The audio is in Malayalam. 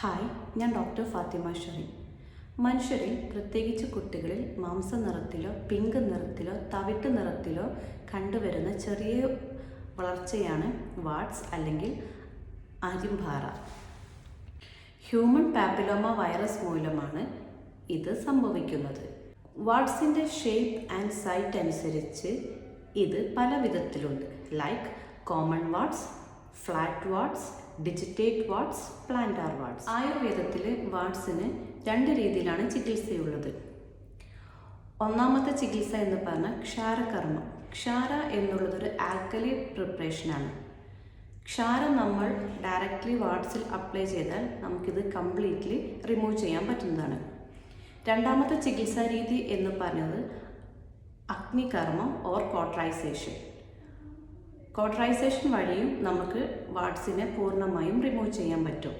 ഹായ് ഞാൻ ഡോക്ടർ ഫാത്തിമ ഷെറി മനുഷ്യരിൽ പ്രത്യേകിച്ച് കുട്ടികളിൽ മാംസ നിറത്തിലോ പിങ്ക് നിറത്തിലോ തവിട്ട് നിറത്തിലോ കണ്ടുവരുന്ന ചെറിയ വളർച്ചയാണ് വാട്സ് അല്ലെങ്കിൽ അരിമ്പാറ. ഹ്യൂമൻ പാപ്പിലോമ വൈറസ് മൂലമാണ് ഇത് സംഭവിക്കുന്നത്. വാട്സിന്റെ ഷേപ്പ് ആൻഡ് സൈറ്റ് അനുസരിച്ച് ഇത് പല വിധത്തിലുണ്ട് like common warts flat warts digitate warts plantar warts ആയുർവേദത്തിൽ വാട്സിന് രണ്ട് രീതിയിലാണ് ചികിത്സയുള്ളത്. ഒന്നാമത്തെ ചികിത്സ എന്ന് പറഞ്ഞാൽ ക്ഷാരകർമ്മം. ക്ഷാര എന്നുള്ളത് ഒരു ആൽക്കലി പ്രിപ്പറേഷനാണ് ക്ഷാരം നമ്മൾ ഡയറക്റ്റ്ലി വാട്സിൽ അപ്ലൈ ചെയ്താൽ നമുക്കിത് കംപ്ലീറ്റ്ലി റിമൂവ് ചെയ്യാൻ പറ്റുന്നതാണ്. രണ്ടാമത്തെ ചികിത്സാ രീതി എന്ന് പറഞ്ഞത് അഗ്നികർമ്മം ഓർ കോട്രൈസേഷൻ കോട്രൈസേഷൻ വഴിയും നമുക്ക് വാട്സിനെ പൂർണമായും റിമൂവ് ചെയ്യാൻ പറ്റും.